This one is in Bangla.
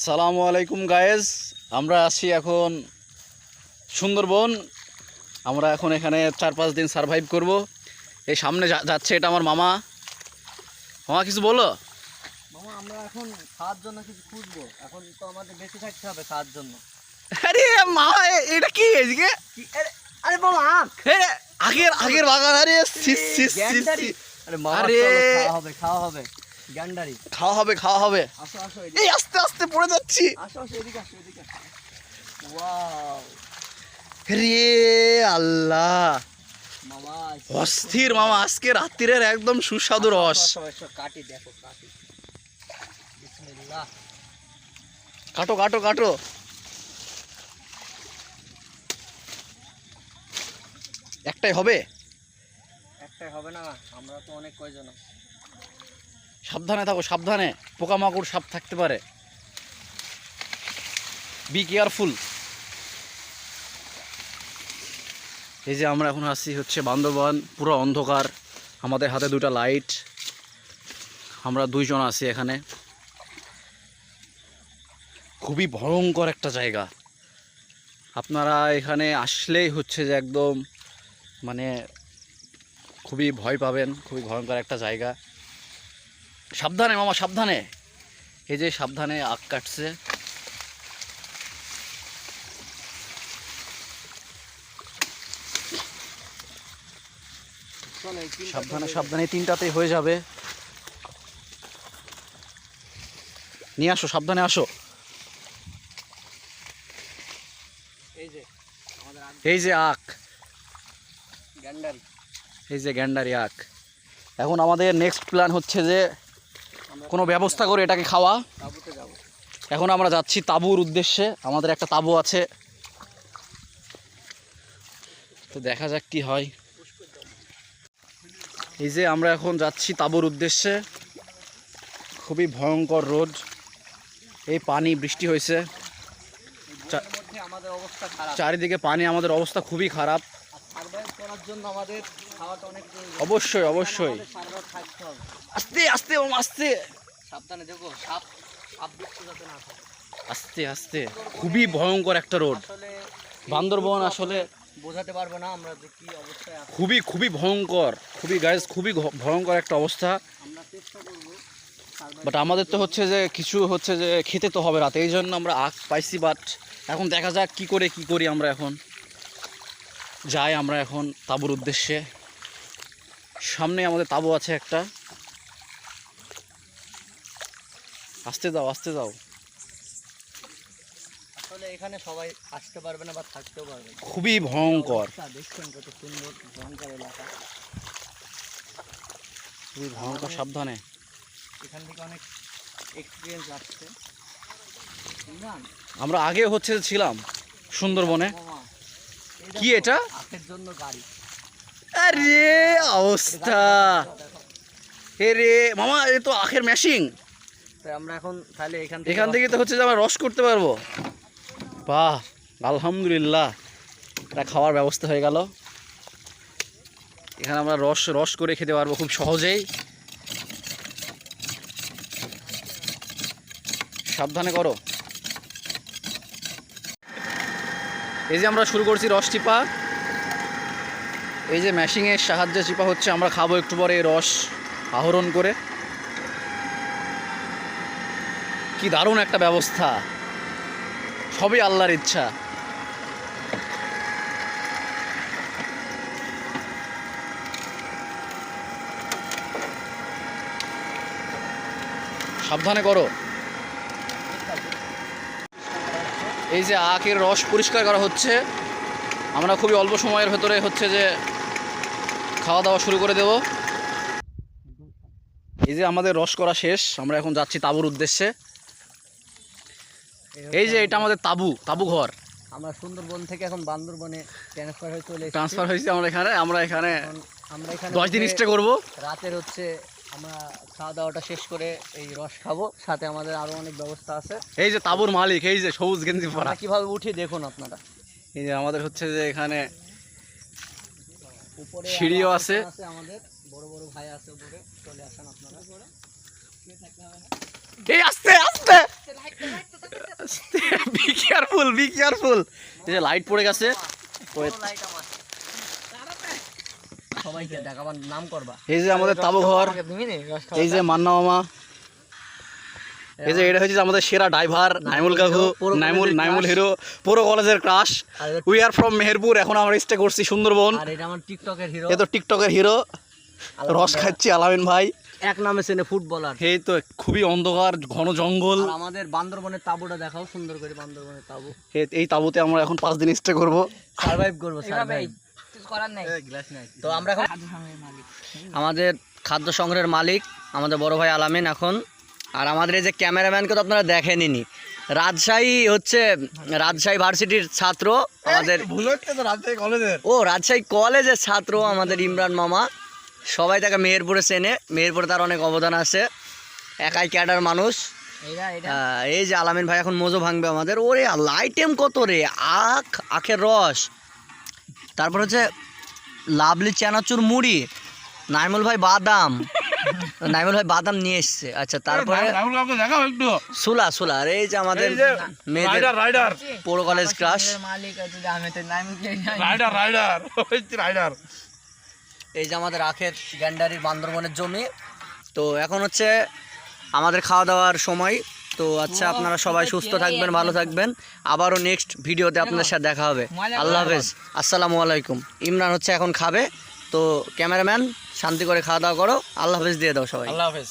আসসালামু আলাইকুম গায়েজ আমরা আছি এখন সুন্দরবন। আমরা এখন এখানে চার পাঁচ দিন সারভাইভ করব। এই সামনে যাচ্ছে এটা আমার মামা। মামা কিছু বলো? মামা আমরা এখন খাওয়ার জন্য কিছু খুঁজবো। এখন তো আমাদের বেঁচে থাকতে হবে খাওয়ার জন্য আরে মামা এটা কি এদিকে? আরে মামা আগের আগের বাগান আরে আরে মামা। খাওয়া হবে খাওয়া হবে। গ্যান্ডারি খাওয়া হবে খাওয়া হবে। আসো আসো এই আস্তে আস্তে পড়ে যাচ্ছি। আসো আসো এদিকে আসো এদিকে ওয়াও। রে আল্লাহ। অস্থির মামা আজকে রাত্রির একদম সুস্বাদু রস। কাটি দেখো কাটি। কাটো কাটো কাটো। একটাই হবে? একটাই হবে না আমরা তো অনেক কয়জন। সাবধানে থাকো, সাবধানে। পোকামাকড় সাপ থাকতে পারে। বি কেয়ারফুল এই যে আমরা এখন আসছি হচ্ছে বান্দরবান, পুরো অন্ধকার। আমাদের হাতে দুটা লাইট আমরা দুইজন আছি এখানে। খুবই ভয়ঙ্কর একটা জায়গা। আপনারা এখানে আসলেই হচ্ছে যে একদম মানে খুবই ভয় পাবেন, খুবই ভয়ঙ্কর একটা জায়গা। সাবধানে মামা সাবধানে। এই যে সাবধানে আখ কাটছে। সাবধানে সাবধানে এই তিনটাতেই হয়ে যাবে। নিয়ে আসো সাবধানে আসো। এই যে আখ এই যে গ্যান্ডারি। এই যে গ্যান্ডারি আখ। এখন আমাদের নেক্সট প্ল্যান হচ্ছে যে কোনো ব্যবস্থা করে এটাকে খাওয়া। এখন আমরা যাচ্ছি তাঁবুর উদ্দেশ্যে। আমাদের একটা তাঁবু আছে। তো দেখা যাক কি হয়। এই যে আমরা এখন যাচ্ছি তাঁবুর উদ্দেশ্যে। খুবই ভয়ঙ্কর রোড। এই পানি বৃষ্টি হয়েছে। চারিদিকে পানি আমাদের অবস্থা খুবই খারাপ। সার্ভাইভ করার জন্য আমাদের খাওয়াটা অনেক অবশ্যই অবশ্যই। সার্ভাইভ থাকতে হবে। আস্তে আস্তে ওম আস্তে। সাবধানে দেখো সাপ সাপ বিচ্ছু যাতে না থাকে। আস্তে আস্তে। খুবই ভয়ঙ্কর একটা রোড। বান্দরবন আসলে বোঝাতে পারব না আমরা যে কি অবস্থায় খুবই খুবই ভয়ঙ্কর। খুবই গাইজ খুবই ভয়ঙ্কর একটা অবস্থা। আমরা চেষ্টা করব বাট আমাদের তো হচ্ছে যে কিছু হচ্ছে যে খেতে তো হবে রাতে এই জন্য আমরা আখ পাইছি বাট এখন দেখা যাক কি করে কি করি আমরা এখন। যাই আমরা এখন তাঁবুর উদ্দেশ্যে। সামনে আমাদের তাঁবু আছে একটা। আসতে যাও আসতে যাও আসলে এখানে সবাই আসতে পারবে না বা থাকতেও পারবে না। খুবই ভয়ঙ্কর। দেখছেন কত সুন্দর ভয়ঙ্কর এলাকা। খুবই ভয়ঙ্কর সাবধানে। এখান থেকে অনেক এক্সপিরিয়েন্স আসছে। আমরা আগে হচ্ছে ছিলাম সুন্দরবনে। এই কি এটা? আরে অবস্থা। এ রে মামা এ তো আখের ম্যাশিং আমরা এখন তাহলে এখান থেকে এখান থেকে তো হচ্ছে যে আমরা রস করতে পারব। বাহ আলহামদুলিল্লাহ। এটা খাওয়ার ব্যবস্থা হয়ে গেল। এখানে আমরা রস রস করে খেতে পারব খুব সহজেই। সাবধানে করো। এই যে আমরা শুরু করছি রস টিপা। এই যে ম্যাশিংয়ের সাহায্যে চিপা হচ্ছে, আমরা খাব একটু পরে রস আহরণ করে। কি দারুণ একটা ব্যবস্থা। সবই আল্লাহর ইচ্ছা। সাবধানে করো। এই যে আখের রস পরিষ্কার করা হচ্ছে। আমরা খুবই অল্প সময়ের ভেতরে হচ্ছে যে খাওয়া দাওয়া শুরু করে দেব। এই যে আমাদের রস করা শেষ আমরা এখন যাচ্ছি তাবুর উদ্দেশ্যে। এই যে এটা আমাদের তাবু তাবু ঘর। আমরা সুন্দরবন থেকে এখন বান্দরবনে ট্রান্সফার হয়ে চলে ট্রান্সফার হয়েছে আমরা এখানে আমরা এখানে আমরা এখানে দশ দিন স্টে করব। রাতের হচ্ছে আমরা খাওয়া দাওয়াটা শেষ করে এই রস খাব। সাথে আমাদের আরও অনেক ব্যবস্থা আছে। এই যে তাবুর মালিক এই যে সবুজ গেঞ্জি পরা। আমরা কীভাবে উঠি দেখুন আপনারা। এই যে আমাদের হচ্ছে যে এখানে উপরে সিঁড়িও আছে। আমাদের। বড় বড় ভাই আছে উপরে। চলে আসেন আপনারা। এই আস্তে আস্তে! বি কেয়ারফুল বি কেয়ারফুল এই যে লাইট পড়ে গেছে। ওই- সবাইকে দেখাবার নাম করবা। এই যে আমাদের তাবু ঘর এই যে মান্না মামা। এই যে এটা হচ্ছে আমাদের সেরা ড্রাইভার নাইমুল কাকু নাইমুল নাইমুল হিরো পুরো কলেজের crush we are from Meherpur এখন আমরা স্টে করছি সুন্দরবন। আর এটা আমার টিকটকের হিরো এ তো টিকটকের হিরো রস খাচ্ছি আলামিন ভাই। এক নামে চেনে ফুটবলার এই তো খুবই অন্ধকার ঘন জঙ্গল। আমাদের বান্দরবনের তাবুটা দেখাও সুন্দর করে বান্দরবনের তাবু। এই তাবুতে আমরা এখন পাঁচ দিন স্টে করব। সার্ভাইভ করব সার্ভাইভ করার নাই। তো আমরা এখন আমাদের খাদ্য সংগ্রহের মালিক আমাদের বড় ভাই আলামিন এখন। আর আমাদের এই যে ক্যামেরাম্যানকে তো আপনারা দেখেনি রাজশাহী হচ্ছে রাজশাহী ভার্সিটির ছাত্র আমাদের ও রাজশাহী কলেজের ছাত্র আমাদের ইমরান মামা। সবাই তাকে মেহেরপুরে চেনে মেহেরপুরে তার অনেক অবদান আছে। একাই ক্যাডার মানুষ। আহ, এই যে আলামিন ভাই এখন মোজো ভাঙবে আমাদের। ওরে আইটেম কত রে? আখ আখের রস। তারপর হচ্ছে লাভলি চানাচুর মুড়ি নাইমুল ভাই বাদাম। নাইমুল ভাই বাদাম নিয়ে এসছে। আচ্ছা তারপরে সুলা সুলা আর এই যে আমাদের মেয়েদের রাইডার পৌর college class. Rider rider rider. এই যে আমাদের আখের গ্যান্ডারির বান্দরবনের জমি। তো এখন হচ্ছে আমাদের খাওয়া দাওয়ার সময়। তো আচ্ছা আপনারা সবাই সুস্থ থাকবেন ভালো থাকবেন। আবারও নেক্সট ভিডিওতে আপনার সাথে দেখা হবে। আল্লাহ হাফেজ। আসসালামু আলাইকুম। ইমরান হচ্ছে এখন খাবে। তো ক্যামেরাম্যান শান্তি করে খাওয়া দাওয়া করো। আল্লাহ হাফেজ দিয়ে দাও সবাই আল্লাহ হাফেজ।